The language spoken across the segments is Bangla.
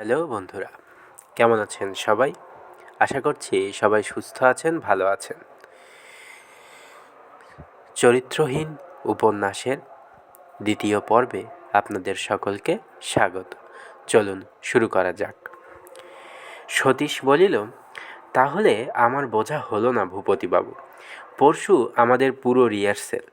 হ্যালো বন্ধুরা, কেমন আছেন সবাই? আশা করছি সবাই সুস্থ আছেন, ভালো আছেন। চরিত্রহীন উপন্যাসের দ্বিতীয় পর্বে আপনাদের সকলকে স্বাগত। চলুন শুরু করা যাক। সতীশ বলিল, তাহলে আমার বোঝা হলো না ভূপতিবাবু। পরশু আমাদের পুরো রিহার্সেল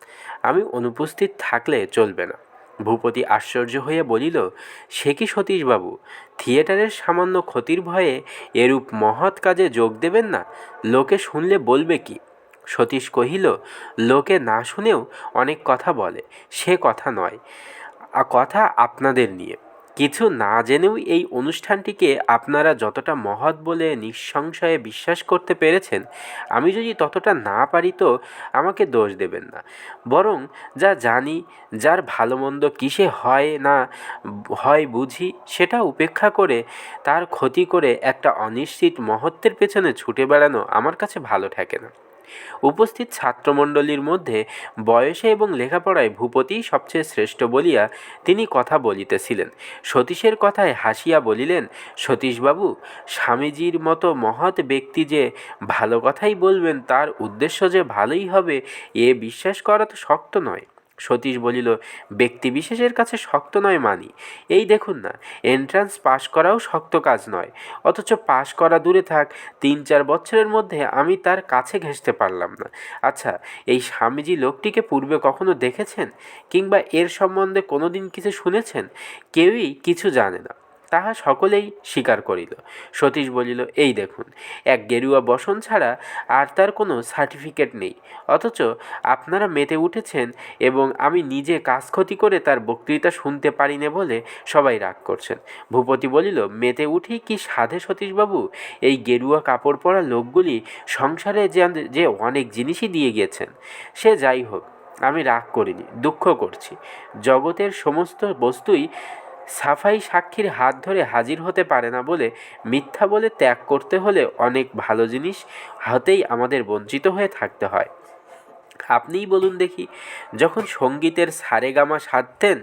আমি অনুপস্থিত থাকলে চলবে না। ভূপতি আশ্চর্য হইয়া বলিল, সে কি সতীশবাবু? থিয়েটারের সামান্য ক্ষতির ভয়ে এরূপ মহৎ কাজে যোগ দেবেন না? লোকে শুনলে বলবে কি? সতীশ কহিল, লোকে না শুনেও অনেক কথা বলে, সে কথা নয়। কথা আপনাদের নিয়ে। কিছু না জেনেও এই অনুষ্ঠানটিকে আপনারা যতটা মহৎ বলে নিঃসংশয়ে বিশ্বাস করতে পেরেছেন, আমি যদি ততটা না পারি তো আমাকে দোষ দেবেন না। বরং যা জানি, যার ভালো মন্দ কিসে হয় না হয় বুঝি, সেটা উপেক্ষা করে তার ক্ষতি করে একটা অনিশ্চিত মহত্বের পেছনে ছুটে বেড়ানো আমার কাছে ভালো ঠেকে না। উপস্থিত ছাত্রমণ্ডলীর মধ্যে বয়সে এবং লেখাপড়ায় ভূপতিই সবচেয়ে শ্রেষ্ঠ বলিয়া তিনি কথা বলিতেছিলেন। সতীশের কথায় হাসিয়া বলিলেন, সতীশবাবু, স্বামীজির মতো মহৎ ব্যক্তি যে ভালো কথাই বলবেন, তার উদ্দেশ্য যে ভালোই হবে, এ বিশ্বাস করা তো শক্ত নয়। সতীশ বলিল, ব্যক্তি বিশেষের কাছে শক্ত নয় মানি। এই দেখুন না এন্ট্রান্স পাশ করাও শক্ত কাজ নয়। অথচ পাশ করা দূরে থাক, তিন চার বছরের মধ্যে আমি তার কাছে ঘেঁষতে পারলাম না। আচ্ছা এই স্বামীজি লোকটিকে পূর্বে কখনো দেখেছেন? কিংবা এর সম্বন্ধে কোনোদিন কিছু শুনেছেন? কেউই কিছু জানে না। তাহা সকলেই স্বীকার করিল। সতীশ বলিল, এই দেখুন, এক গেরুয়া বসন ছাড়া আর তার কোনো সার্টিফিকেট নেই। অথচ আপনারা মেতে উঠেছেন এবং আমি নিজে কাজ ক্ষতি করে তার বক্তৃতা শুনতে পারি না বলে সবাই রাগ করছেন। ভূপতি বলিল, মেতে উঠি কি সাধে সতীশবাবু? এই গেরুয়া কাপড় পরা লোকগুলি সংসারে যে যে অনেক জিনিসই দিয়ে গিয়েছেন সে যাই হোক, আমি রাগ করিনি, দুঃখ করছি। জগতের সমস্ত বস্তুই সাফাই সাক্ষীর হাত ধরে হাজির হতে পারে না বলে মিথ্যা বলে ত্যাগ করতে হলে অনেক ভালো জিনিস হাতেই আমাদের বঞ্চিত হয়ে থাকতে হয়। আপনিই বলুন দেখি। যখন সঙ্গীতের সারেগামা সাধতেন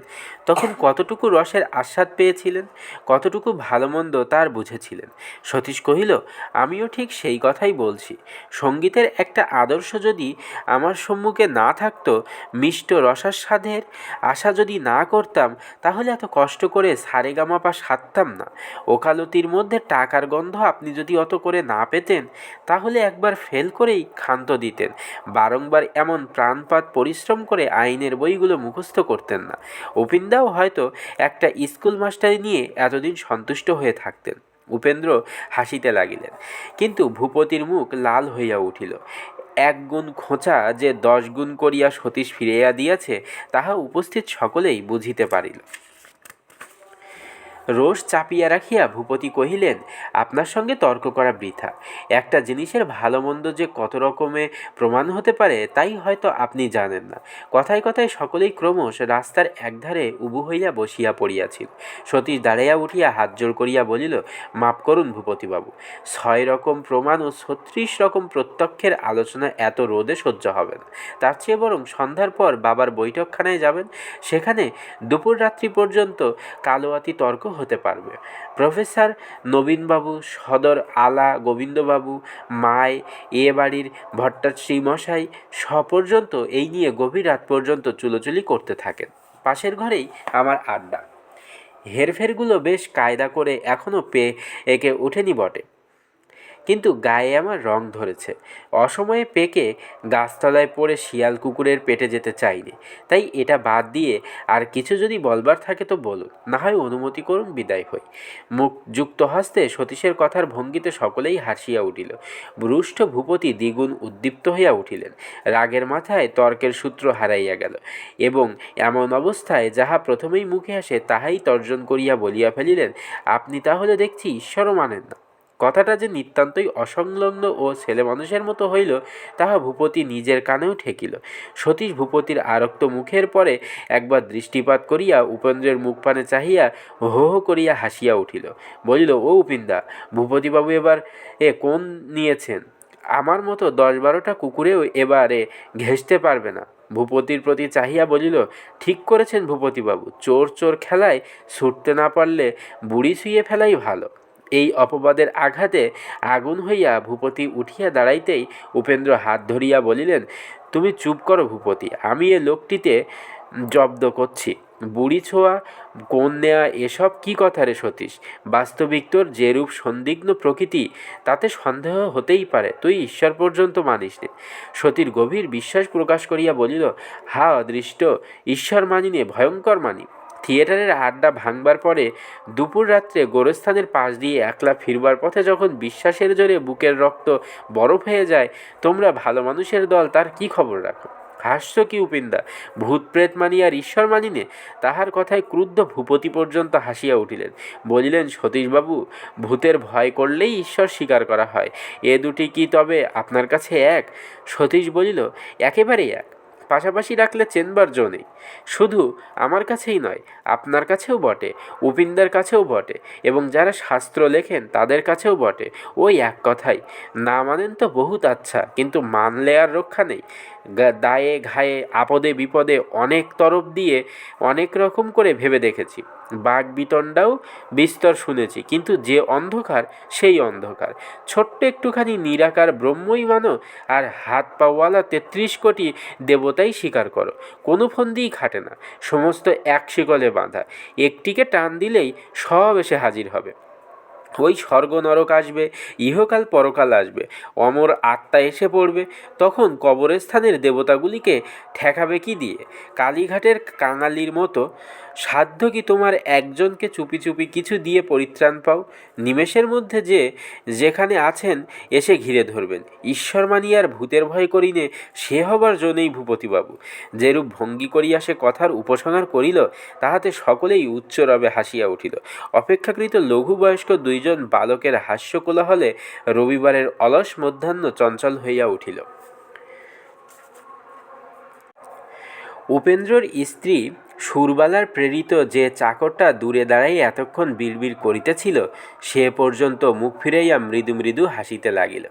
তখন কতটুকু রসের আস্বাদ পেয়েছিলেন? কতটুকু ভালো মন্দ তার বুঝেছিলেন? সতীশ কহিল, আমিও ঠিক সেই কথাই বলছি। সঙ্গীতের একটা আদর্শ যদি আমার সম্মুখে না থাকতো, মিষ্ট রসাস্বাদের আশা যদি না করতাম, তাহলে এত কষ্ট করে সারেগামাপা সাধতাম না। ওকালতির মধ্যে টাকার গন্ধ আপনি যদি অত করে না পেতেন, তাহলে একবার ফেল করেই ক্ষান্ত দিতেন। বারংবার এমন প্রাণপাত পরিশ্রম করে আইনের বইগুলো মুখস্থ করতেন না। উপেন্দাও হয়তো একটা স্কুল মাস্টারি নিয়ে এতদিন সন্তুষ্ট হয়ে থাকতেন। উপেন্দ্র হাসিতে লাগিলেন। কিন্তু ভূপতির মুখ লাল হইয়া উঠিল। এক গুণ খোঁচা যে দশ গুণ করিয়া সতীশ ফিরাইয়া দিয়াছে, তাহা উপস্থিত সকলেই বুঝিতে পারিল। রোষ চাপিয়া রাখিয়া ভূপতি কহিলেন, আপনার সঙ্গে তর্ক করা বৃথা। একটা জিনিসের ভালো মন্দ যে কত রকমে প্রমাণ হতে পারে, তাই হয়তো আপনি জানেন না। কথায় কথায় সকলেই ক্রমশ রাস্তার একধারে উবু হইয়া বসিয়া পড়িয়াছিল। সতীশ দাঁড়াইয়া উঠিয়া হাত জোর করিয়া বলিল, মাপ করুন ভূপতিবাবু, ছয় রকম প্রমাণ ও ছত্রিশ রকম প্রত্যক্ষের আলোচনা এত রোদে সহ্য হবে না। তার চেয়ে বরং সন্ধ্যার পর বাবার বৈঠকখানায় যাবেন। সেখানে দুপুর রাত্রি পর্যন্ত কালোয়াতি তর্ক হতে পারবে। প্রফেসর নবীনবাবু, সদর আলা গোবিন্দবাবু মায় এ বাড়ির ভট্টাশ্রী মশাই পর্যন্ত এই নিয়ে গভীর রাত পর্যন্ত চুলোচুলি করতে থাকেন। পাশের ঘরেই আমার আড্ডা। হেরফেরগুলো বেশ কায়দা করে এখনও পেয়ে একে ওঠেনি বটে। কিন্তু গায়ে আমার রং ধরেছে। অসময়ে পেকে গাছতলায় পড়ে শিয়াল কুকুরের পেটে যেতে চাইনি। তাই এটা বাদ দিয়ে আর কিছু যদি বলবার থাকে তো বলুন, না হয় অনুমতি করুন, বিদায় হই। মুখ যুক্ত হস্তে সতীশের কথার ভঙ্গিতে সকলেই হাসিয়া উঠিল। রুষ্ট ভূপতি দ্বিগুণ উদ্দীপ্ত হইয়া উঠিলেন। রাগের মাথায় তর্কের সূত্র হারাইয়া গেল এবং এমন অবস্থায় যাহা প্রথমেই মুখে আসে, তাহাই তর্জন করিয়া বলিয়া ফেলিলেন, আপনি তাহলে দেখছি ঈশ্বরও মানেন না। কথাটা যে নিতান্তই অসংলগ্ন ও ছেলে মানুষের মতো হইল, তাহা ভূপতি নিজের কানেও ঠেকিল। সতীশ ভূপতির আরক্ত মুখের পরে একবার দৃষ্টিপাত করিয়া উপেন্দ্রের মুখপানে চাহিয়া হো হো করিয়া হাসিয়া উঠিল। বলিল, ও উপিন্দা ভূপতিবাবু এবার এ কোন নিয়েছেন? আমার মতো দশ বারোটা কুকুরেও এবারে ঘেঁষতে পারবে না। ভূপতির প্রতি চাহিয়া বলিল, ঠিক করেছেন ভূপতিবাবু, চোর চোর খেলায় ছুটতে না পারলে বুড়ি শুয়ে ফেলাই ভালো। এই অপবাদের আঘাতে আগুন হইয়া ভূপতি উঠিয়া দাঁড়াইতেই উপেন্দ্র হাত ধরিয়া বলিলেন, তুমি চুপ করো ভূপতি, আমি এ লোকটিতে জব্দ করছি। বুড়ি ছোঁয়া, কোন নেয়া, এসব কি কথা রে সতীশ? বাস্তবিক তোর যেরূপ সন্দিগ্ধ প্রকৃতি, তাতে সন্দেহ হতেই পারে, তুই ঈশ্বর পর্যন্ত মানিস নে। সতীর গভীর বিশ্বাস প্রকাশ করিয়া বলিল, হা, অদৃষ্ট, ঈশ্বর মানি নে ভয়ঙ্কর মানি। থিয়েটারের আড্ডা ভাঙবার পরে দুপুর রাত্রে গোরস্থানের পাশ দিয়ে একলা ফিরবার পথে যখন বিশ্বাসের জোরে বুকের রক্ত বরফ হয়ে যায়, তোমরা ভালো মানুষের দল, তার কি খবর রাখো? হাস্য কি উপিন্দা? ভূত প্রেত মানি আর ঈশ্বর মানিনে? তাহার কথায় ক্রুদ্ধ ভূপতি পর্যন্ত হাসিয়া উঠিলেন। বলিলেন, সতীশবাবু, ভূতের ভয় করলেই ঈশ্বর স্বীকার করা হয়। এ দুটি কি তবে আপনার কাছে এক? সতীশ বলিল, একেবারেই এক। পাশাপাশি রাখলে চেনবার জো নেই। শুধু আমার কাছেই নয়, আপনার কাছেও বটে উপিন্দার কাছেও বটে, এবং যারা শাস্ত্র লেখেন তাদের কাছেও বটে। ওই এক কথাই, না মানেন তো বহুত আচ্ছা কিন্তু মানলে আর রক্ষা নেই। দায়ে ঘায়ে, আপদে বিপদে অনেক তরফ দিয়ে অনেক রকম করে ভেবে দেখেছি। বাঘ বিতণ্ডাও বিস্তর শুনেছি, কিন্তু যে অন্ধকার, সেই অন্ধকার। ছোট্ট একটুখানি নিরাকার ব্রহ্মই মানো, আর হাত পাওয়ালা তেত্রিশ কোটি দেবতাই স্বীকার করো, কোনো ফন্দিই খাটে না, সমস্ত এক শিকলে বাঁধা। একটিকে টান দিলেই সব এসে হাজির হবে। ওই স্বর্গ নরক আসবে, ইহকাল পরকাল আসবে, অমর আত্মা এসে পড়বে, তখন কবরস্থানের দেবতাগুলিকে ঠেকাবে কি দিয়ে? কালীঘাটের কাঙালির মতো সাধ্য কি তোমার একজনকে চুপি চুপি কিছু দিয়ে পরিত্রাণ পাও? নিমেষের মধ্যে যে যেখানে আছেন এসে ঘিরে ধরবেন। ঈশ্বর মানিয়ার ভূতের ভয় করিনে, সে হবার জন্যই ভূপতিবাবু। যেরূপ ভঙ্গি করিয়া সে কথার উপসংহার করিল, তাহাতে সকলেই উচ্চরবে হাসিয়া উঠিল। অপেক্ষাকৃত লঘু বয়স্ক দুইজন বালকের হাস্য কোলাহলে রবিবারের অলস মধ্যাহ্ন চঞ্চল হইয়া উঠিল। উপেন্দ্রর স্ত্রী সুরবালার প্রেরিত যে চাকরটা দূরে দাঁড়াই এতক্ষণ বিড়বিড় করিতেছিল, সে পর্যন্ত মুখ ফিরাইয়া মৃদু মৃদু হাসিতে লাগিল।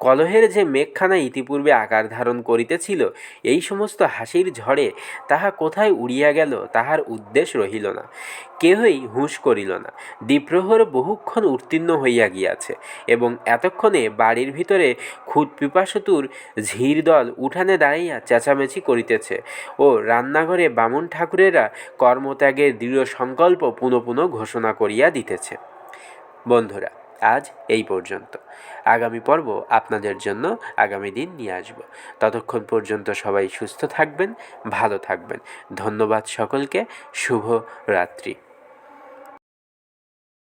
কলহের যে মেঘখানা ইতিপূর্বে আকার ধারণ করিতেছিল, এই সমস্ত হাসির ঝড়ে তাহা কোথায় উড়িয়া গেল তাহার উদ্দেশ রহিল না। কেহই হুঁশ করিল না। দ্বীপ্রহর বহুক্ষণ উত্তীর্ণ হইয়া গিয়াছে এবং এতক্ষণে বাড়ির ভিতরে খুদ পিপাসতুর ঝির দল উঠানে দাঁড়াইয়া চেঁচামেচি করিতেছে ও রান্নাঘরে বামুন ঠাকুরেরা কর্মত্যাগের দৃঢ় সংকল্প পুনঃ পুনঃ ঘোষণা করিয়া দিতেছে। বন্ধুরা আজ এই পর্যন্ত। আগামী পর্ব আপনাদের জন্য আগামী দিন নিয়ে আসব। ততক্ষণ পর্যন্ত সবাই সুস্থ থাকবেন, ভালো থাকবেন। ধন্যবাদ সকলকে, শুভ রাত্রি।